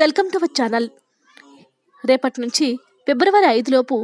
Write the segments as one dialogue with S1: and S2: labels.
S1: Welcome to our channel. రేపటి నుంచి ఫిబ్రవరి ఐదులోపు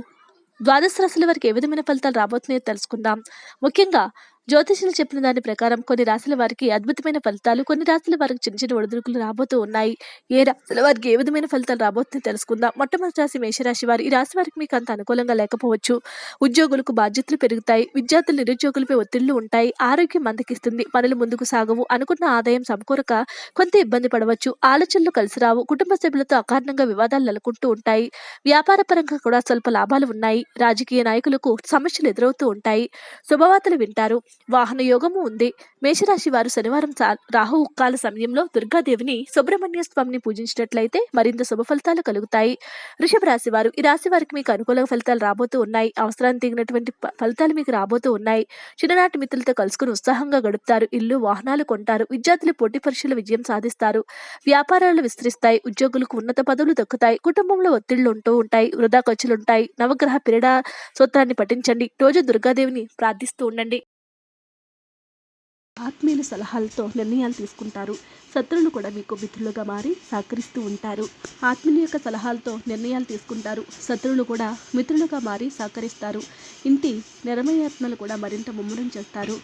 S1: ద్వాదశ రాశుల వారికి ఏ విధమైన ఫలితాలు రాబోతున్నాయో తెలుసుకుందాం. ముఖ్యంగా జ్యోతిషులు చెప్పిన దాని ప్రకారం కొన్ని రాశుల వారికి అద్భుతమైన ఫలితాలు కొన్ని రాశుల వారికి చిన్న చిన్న ఒడిదుడుకులు రాబోతూ ఉన్నాయి. ఏ రాశుల వారికి ఏ విధమైన ఫలితాలు రాబోతుందో తెలుసుకుందాం. మొట్టమొదటి రాశి మేషరాశి వారు ఈ రాశి వారికి మీకు అంత అనుకూలంగా లేకపోవచ్చు. ఉద్యోగులకు బాధ్యతలు పెరుగుతాయి విద్యార్థులు నిరుద్యోగులపై ఒత్తిళ్ళు ఉంటాయి ఆరోగ్యం మందకిస్తుంది పనులు ముందుకు సాగవు అనుకున్న ఆదాయం సమకూరక కొంత ఇబ్బంది పడవచ్చు ఆలోచనలు కలిసి రావు కుటుంబ సభ్యులతో అకారణంగా వివాదాలు నెలకొంటూ ఉంటాయి. వ్యాపార పరంగా కూడా స్వల్ప లాభాలు ఉన్నాయి. రాజకీయ నాయకులకు సమస్యలు ఎదురవుతూ ఉంటాయి. శుభవార్తలు వింటారు. వాహన యోగము ఉంది. మేషరాశి వారు శనివారం సా- రాహు కాల సమయంలో దుర్గాదేవిని సుబ్రహ్మణ్య స్వామిని పూజించినట్లయితే మరింత శుభ ఫలితాలు కలుగుతాయి. వృషభ రాశి వారు ఈ రాశి వారికి మీకు అనుకూల ఫలితాలు రాబోతూ ఉన్నాయి. అవసరాన్ని తీగినటువంటి ఫలితాలు మీకు రాబోతూ ఉన్నాయి. చిన్ననాటి మిత్రులతో కలుసుకుని ఉత్సాహంగా గడుపుతారు. ఇల్లు వాహనాలు కొంటారు. విద్యార్థులు పోటీ పరీక్షలు విజయం సాధిస్తారు. వ్యాపారాలు విస్తరిస్తాయి. ఉద్యోగులకు ఉన్నత పదవులు దక్కుతాయి. కుటుంబంలో ఒత్తిళ్ళు ఉంటూ ఉంటాయి. వృధా ఖర్చులు ఉంటాయి. నవగ్రహ పిరడా సూత్రాన్ని పఠించండి. రోజు దుర్గాదేవిని ప్రార్థిస్తూ ఉండండి. ఆత్మీయుల సలహాలతో నిర్ణయాలు తీసుకుంటారు. శత్రువులు కూడా మీకు మిత్రులుగా మారి సహకరిస్తూ ఉంటారు. ఆత్మీయుల యొక్క సలహాలతో నిర్ణయాలు తీసుకుంటారు. శత్రువులు కూడా మిత్రులుగా మారి సహకరిస్తారు. ఇంటి నిర్మయాత్మలు కూడా మరింత ముమ్మరం చేస్తారు.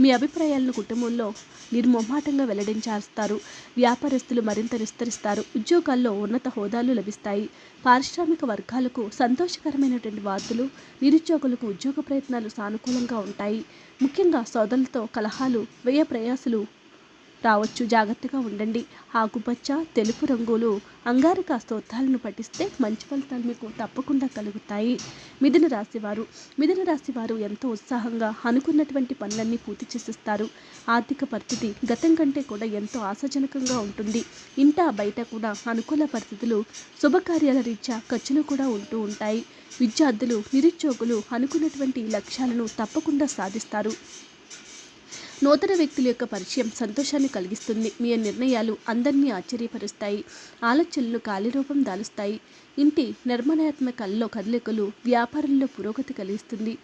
S1: మీ అభిప్రాయాలను కుటుంబంలో నిర్మొహమాటంగా వెల్లడించేస్తారు వ్యాపారస్తులు మరింత విస్తరిస్తారు. ఉద్యోగాల్లో ఉన్నత హోదాలు లభిస్తాయి. పారిశ్రామిక వర్గాలకు సంతోషకరమైనటువంటి వార్తలు నిరుద్యోగులకు ఉద్యోగ ప్రయత్నాలు సానుకూలంగా ఉంటాయి. ముఖ్యంగా సోదరులతో కలహాలు వ్యయ ప్రయాసలు రావచ్చు. జాగ్రత్తగా ఉండండి. ఆకుపచ్చ తెలుపు రంగులు అంగారక స్తోత్రాలను పఠిస్తే మంచి ఫలితాలు మీకు తప్పకుండా కలుగుతాయి. మిథున రాశి వారు. మిథున రాశి వారు ఎంతో ఉత్సాహంగా అనుకున్నటువంటి పనులన్నీ పూర్తి చేసేస్తారు. ఆర్థిక పరిస్థితి గతం కంటే కూడా ఎంతో ఆశాజనకంగా ఉంటుంది. ఇంట బయట కూడా అనుకూల పరిస్థితులు శుభకార్యాల రీత్యా ఖర్చులు కూడా ఉంటూ ఉంటాయి. విద్యార్థులు నిరుద్యోగులు అనుకున్నటువంటి లక్ష్యాలను తప్పకుండా సాధిస్తారు. నూతన వ్యక్తుల యొక్క పరిచయం సంతోషాన్ని కలిగిస్తుంది. మీ నిర్ణయాలు అందరినీ ఆశ్చర్యపరుస్తాయి. ఆలోచనలు కాలిరూపం దాలుస్తాయి. ఇంటి నిర్మాణాత్మకల్లో కదలికలు వ్యాపారంలో పురోగతి కలిగిస్తుంది.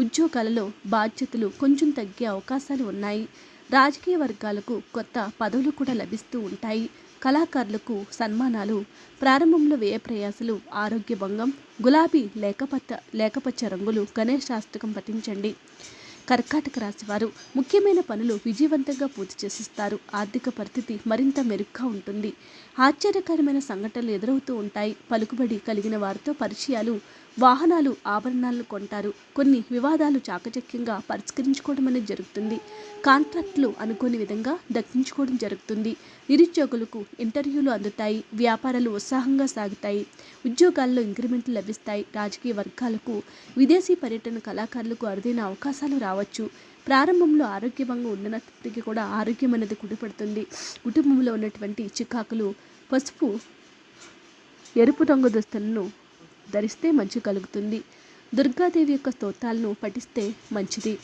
S1: ఉద్యోగాలలో బాధ్యతలు కొంచెం తగ్గే అవకాశాలు ఉన్నాయి. రాజకీయ వర్గాలకు కొత్త పదవులు కూడా లభిస్తూ ఉంటాయి. కళాకారులకు సన్మానాలు ప్రారంభంలో వ్యయ ప్రయాసలు ఆరోగ్య భంగం గులాబీ లేకపచ్చ లేకపచ్చ రంగులు గణేష్ శాస్త్రకం పఠించండి. కర్కాటక రాశివారు ముఖ్యమైన పనులు విజయవంతంగా పూర్తి చేసిస్తారు. ఆర్థిక పరిస్థితి మరింత మెరుగ్గా ఉంటుంది. ఆశ్చర్యకరమైన సంఘటనలు ఎదురవుతూ ఉంటాయి. పలుకుబడి కలిగిన వారితో పరిచయాలు వాహనాలు ఆభరణాలు కొంటారు. కొన్ని వివాదాలు చాకచక్యంగా పరిష్కరించుకోవడం అనేది జరుగుతుంది. కాంట్రాక్టులు అనుకోని విధంగా దక్కించుకోవడం జరుగుతుంది. నిరుద్యోగులకు ఇంటర్వ్యూలు అందుతాయి వ్యాపారాలు ఉత్సాహంగా సాగుతాయి ఉద్యోగాల్లో ఇంక్రిమెంట్లు లభిస్తాయి. రాజకీయ వర్గాలకు విదేశీ పర్యటన కళాకారులకు అరుదైన అవకాశాలు రావచ్చు. ప్రారంభంలో ఆరోగ్యభంగా ఉన్నప్పటికీ కూడా ఆరోగ్యం అనేది కుడిపడుతుంది. కుటుంబంలో ఉన్నటువంటి చికాకులు పసుపు ఎరుపు రంగు దుస్తులను ధరిస్తే మంచి కలుగుతుంది. దుర్గాదేవి యొక్క స్తోత్రాలను పఠిస్తే మంచిది.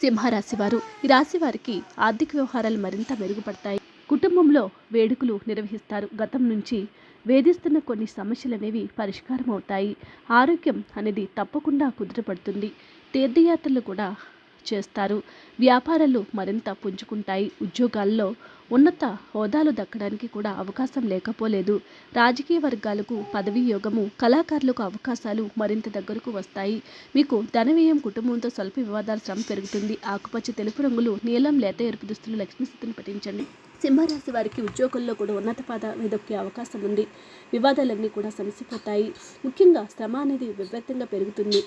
S1: సింహరాశి వారు ఈ రాశి వారికి ఆర్థిక వ్యవహారాలు మరింత మెరుగుపడతాయి. కుటుంబంలో వేడుకలు నిర్వహిస్తారు. గతం నుంచి వేధిస్తున్న కొన్ని సమస్యలు అనేవి పరిష్కారం అవుతాయి ఆరోగ్యం అనేది తప్పకుండా కుదుటపడుతుంది. తీర్థయాత్రలు కూడా చేస్తారు. వ్యాపారాలు మరింత పుంజుకుంటాయి. ఉద్యోగాల్లో ఉన్నత హోదాలు దక్కడానికి కూడా అవకాశం లేకపోలేదు. రాజకీయ వర్గాలకు పదవీ యోగము కళాకారులకు అవకాశాలు మరింత దగ్గరకు వస్తాయి. మీకు ధనవ్యయం కుటుంబంతో స్వల్ప వివాదాల శ్రమ పెరుగుతుంది. ఆకుపచ్చ తెలుపు రంగులు నీలం లేత ఎరుపు దుస్తులు లక్ష్మీ స్థితిని పఠించండి. సింహరాశి వారికి ఉద్యోగంలో కూడా ఉన్నత పదవి దొక్కే అవకాశం ఉంది వివాదాలన్నీ కూడా సమసిపోతాయి. ముఖ్యంగా శ్రమ అనేది విపరీతంగా పెరుగుతుంది.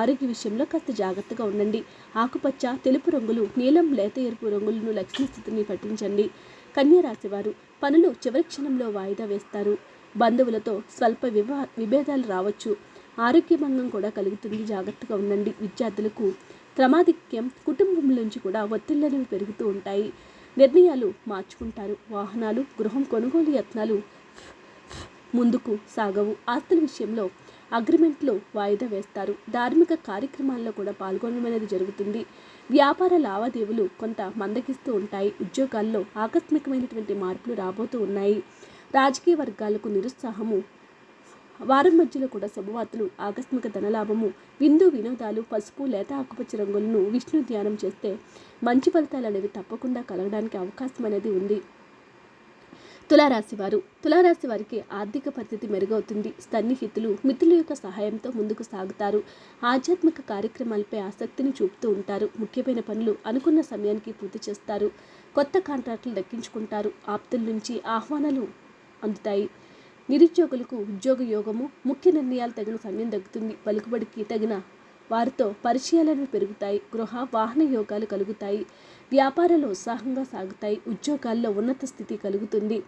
S1: ఆరోగ్య విషయంలో కాస్త జాగ్రత్తగా ఉండండి. ఆకుపచ్చ తెలుపు రంగులు నీలం లేత ఎరుపు రంగులను లక్ష్మీ స్థితిని పఠించండి కన్యా రాశి వారు పనులు చివరి క్షణంలో వాయిదా వేస్తారు. బంధువులతో స్వల్ప వివా విభేదాలు రావచ్చు. ఆరోగ్య భంగం కూడా కలుగుతుంది. జాగ్రత్తగా ఉండండి. విద్యార్థులకు ప్రమాధిక్యం కుటుంబం నుంచి కూడా ఒత్తిళ్ళనేవి పెరుగుతూ ఉంటాయి. నిర్ణయాలు మార్చుకుంటారు. వాహనాలు గృహం కొనుగోలు యత్నాలు ముందుకు సాగవు. ఆస్తుల విషయంలో అగ్రిమెంట్లు వాయిదా వేస్తారు. ధార్మిక కార్యక్రమాల్లో కూడా పాల్గొనడం అనేది జరుగుతుంది. వ్యాపార లావాదేవీలు కొంత మందగిస్తూ ఉంటాయి. ఉద్యోగాల్లో ఆకస్మికమైనటువంటి మార్పులు రాబోతూ ఉన్నాయి. రాజకీయ వర్గాలకు నిరుత్సాహము వారం మధ్యలో కూడా శుభవార్తలు ఆకస్మిక ధనలాభము విందు వినోదాలు పసుపు లేత ఆకుపచ్చ రంగులను విష్ణు ధ్యానం చేస్తే మంచి ఫలితాలు అనేవి తప్పకుండా కలగడానికి అవకాశం అనేది ఉంది. తులారాశి వారు తులారాశి వారికి ఆర్థిక పరిస్థితి మెరుగవుతుంది. సన్నిహితులు మిత్రుల యొక్క సహాయంతో ముందుకు సాగుతారు. ఆధ్యాత్మిక కార్యక్రమాలపై ఆసక్తిని చూపుతూ ఉంటారు. ముఖ్యమైన పనులు అనుకున్న సమయానికి పూర్తి చేస్తారు. కొత్త కాంట్రాక్టులు దక్కించుకుంటారు. ఆప్తుల నుంచి ఆహ్వానాలు అందుతాయి. నిరుద్యోగులకు ఉద్యోగ యోగము ముఖ్య నిర్ణయాలు తగిన సమయం దక్కుతుంది. పలుకుబడికి తగిన వారితో పరిచయాలను పెరుగుతాయి. గృహ వాహన యోగాలు కలుగుతాయి. వ్యాపారాలు ఉత్సాహంగా సాగుతాయి ఉద్యోగాల్లో ఉన్నత స్థితి కలుగుతుంది.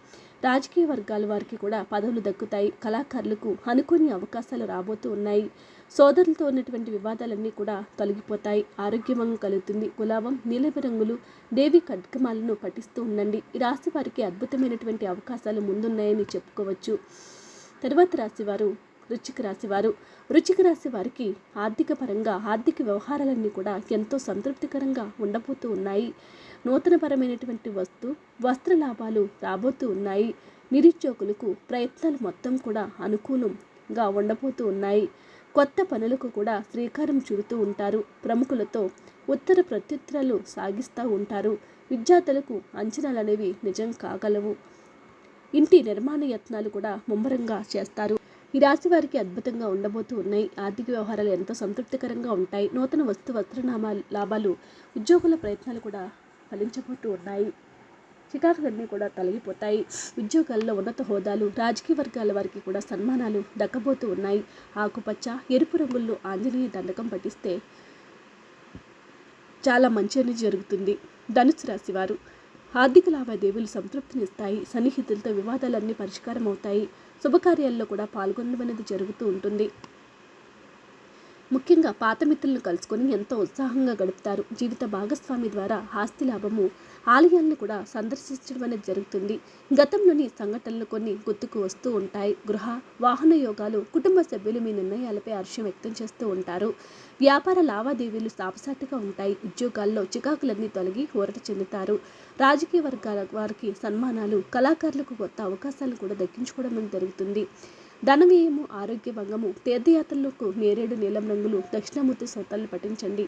S1: రాజకీయ వర్గాల వారికి కూడా పదవులు దక్కుతాయి. కళాకారులకు అనుకోని అవకాశాలు రాబోతూ ఉన్నాయి. సోదరులతో ఉన్నటువంటి వివాదాలన్నీ కూడా తొలగిపోతాయి. ఆరోగ్యమంగా కలుగుతుంది. గులాబం నీలవి రంగులు దేవి ఖడ్గమాలను పఠిస్తూ ఉండండి. ఈ రాశి వారికి అద్భుతమైనటువంటి అవకాశాలు ముందున్నాయని చెప్పుకోవచ్చు. తర్వాత రాశివారు వృచ్చిక రాశివారు వృచ్చిక రాశి వారికి ఆర్థిక పరంగా ఆర్థిక వ్యవహారాలన్నీ కూడా ఎంతో సంతృప్తికరంగా ఉండబోతూ ఉన్నాయి. నూతనపరమైనటువంటి వస్తు వస్త్ర లాభాలు రాబోతూ ఉన్నాయి. నిరుద్యోగులకు ప్రయత్నాలు మొత్తం కూడా అనుకూలంగా ఉండబోతూ ఉన్నాయి. కొత్త పనులకు కూడా శ్రీకారం చుడుతూ ఉంటారు. ప్రముఖులతో ఉత్తర ప్రత్యుత్తరాలు సాగిస్తూ ఉంటారు. విద్యార్థులకు అంచనాలు అనేవి నిజం కాగలవు. ఇంటి నిర్మాణ యత్నాలు కూడా ముమ్మరంగా చేస్తారు. ఈ రాశి వారికి అద్భుతంగా ఉండబోతూ ఉన్నాయి. ఆర్థిక వ్యవహారాలు ఎంతో సంతృప్తికరంగా ఉంటాయి. నూతన వస్తు వస్త్రనామా లాభాలు ఉద్యోగుల ప్రయత్నాలు కూడా ఫలించబోతూ ఉన్నాయి. చికాకులన్నీ కూడా తొలగిపోతాయి. ఉద్యోగాల్లో ఉన్నత హోదాలు రాజకీయ వర్గాల వారికి కూడా సన్మానాలు దక్కబోతూ ఉన్నాయి. ఆకుపచ్చ ఎరుపు రంగుల్లో ఆంజనేయ దండకం పఠిస్తే చాలా మంచి జరుగుతుంది. ధనుసు రాశి వారు ఆర్థిక లావాదేవీలు సంతృప్తినిస్తాయి. సన్నిహితులతో వివాదాలన్నీ పరిష్కారం అవుతాయి శుభకార్యాల్లో కూడా పాల్గొనడం అనేది జరుగుతూ ఉంటుంది. ముఖ్యంగా పాత మిత్రులను కలుసుకొని ఎంతో ఉత్సాహంగా గడుపుతారు. జీవిత భాగస్వామి ద్వారా ఆస్తి లాభము ఆలయాలను కూడా సందర్శించడం అనేది జరుగుతుంది. గతంలోని సంఘటనలు కొన్ని గుర్తుకు వస్తూ ఉంటాయి. గృహ వాహన యోగాలు కుటుంబ సభ్యులు మీ నిర్ణయాలపై హర్షం వ్యక్తం చేస్తూ ఉంటారు. వ్యాపార లావాదేవీలు సాపసాటిగా ఉంటాయి. ఉద్యోగాల్లో చికాకులన్నీ తొలగి ఊరట చెందుతారు. రాజకీయ వర్గాల వారికి సన్మానాలు కళాకారులకు కొత్త అవకాశాలు కూడా దక్కించుకోవడం అనేది జరుగుతుంది. ధనవ్యయము ఆరోగ్య భంగము తీర్థయాత్రలకు నేరేడు నీలం రంగులు దక్షిణామూర్తి సొత్తాలను పఠించండి.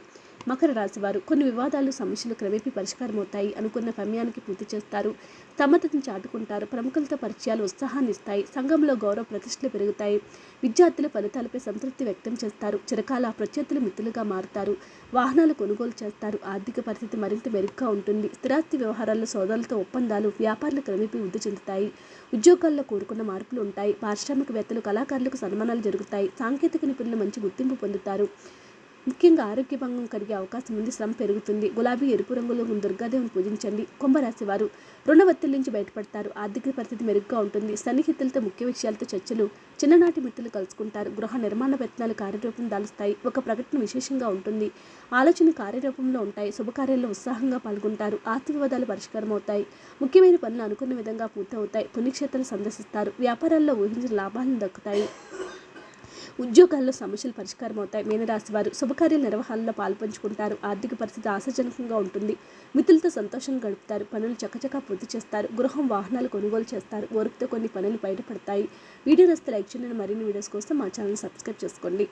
S1: మకర రాశివారు కొన్ని వివాదాలు సమస్యలు క్రమేపీ పరిష్కారం అవుతాయి అనుకున్న సమయానికి పూర్తి చేస్తారు. సమర్థతను చాటుకుంటారు. ప్రముఖులతో పరిచయాలు ఉత్సాహాన్ని ఇస్తాయి. సంఘంలో గౌరవ ప్రతిష్టలు పెరుగుతాయి. విద్యార్థుల ఫలితాలపై సంతృప్తి వ్యక్తం చేస్తారు. చిరకాల ప్రత్యర్థులు మిత్రులుగా మారుతారు. వాహనాలు కొనుగోలు చేస్తారు. ఆర్థిక పరిస్థితి మరింత మెరుగ్గా ఉంటుంది. స్థిరాస్తి వ్యవహారాల్లో సోదరులతో ఒప్పందాలు వ్యాపారాలు క్రమేపీ వృద్ధి చెందుతాయి. ఉద్యోగాల్లో కోరుకున్న మార్పులు ఉంటాయి. పారిశ్రామికవేత్తలు కళాకారులకు సన్మానాలు జరుగుతాయి. సాంకేతిక నిపుణులు మంచి గుర్తింపు పొందుతారు. ముఖ్యంగా ఆరోగ్య భంగం కలిగే అవకాశం ఉంది శ్రమ పెరుగుతుంది. గులాబీ ఎరుపు రంగులో ఉన్న దుర్గాదేవిని పూజించండి. కుంభరాశి వారు రుణ ఒత్తిడి నుంచి బయటపడతారు. ఆర్థిక పరిస్థితి మెరుగ్గా ఉంటుంది. సన్నిహితులతో ముఖ్య విషయాలతో చర్చలు చిన్ననాటి మిత్రులు కలుసుకుంటారు. గృహ నిర్మాణ ప్రయత్నాలు కార్యరూపం దాలుస్తాయి. ఒక ప్రకటన విశేషంగా ఉంటుంది. ఆలోచన కార్యరూపంలో ఉంటాయి. శుభకార్యాల్లో ఉత్సాహంగా పాల్గొంటారు. ఆస్తి వివాదాలు పరిష్కారం అవుతాయి ముఖ్యమైన పనులు అనుకున్న విధంగా పూర్తవుతాయి. పుణ్యక్షేత్రాలు సందర్శిస్తారు. వ్యాపారాల్లో ఊహించిన లాభాలను దక్కుతాయి. ఉద్యోగాల్లో సమస్యలు పరిష్కారం అవుతాయి మీనరాశి వారు శుభకార్య నిర్వహణలో పాల్పంచుకుంటారు. ఆర్థిక పరిస్థితి ఆశాజనకంగా ఉంటుంది. మిత్రులతో సంతోషంగా గడుపుతారు. పనులు చకచకా పూర్తి చేస్తారు. గృహం వాహనాలు కొనుగోలు చేస్తారు. ఓర్పుతో కొన్ని పనులు బయటపడతాయి. వీడియో రస్తే లైక్ చేయండి. మరిన్ని వీడియోస్ కోసం మా ఛానల్ సబ్స్క్రైబ్ చేసుకోండి.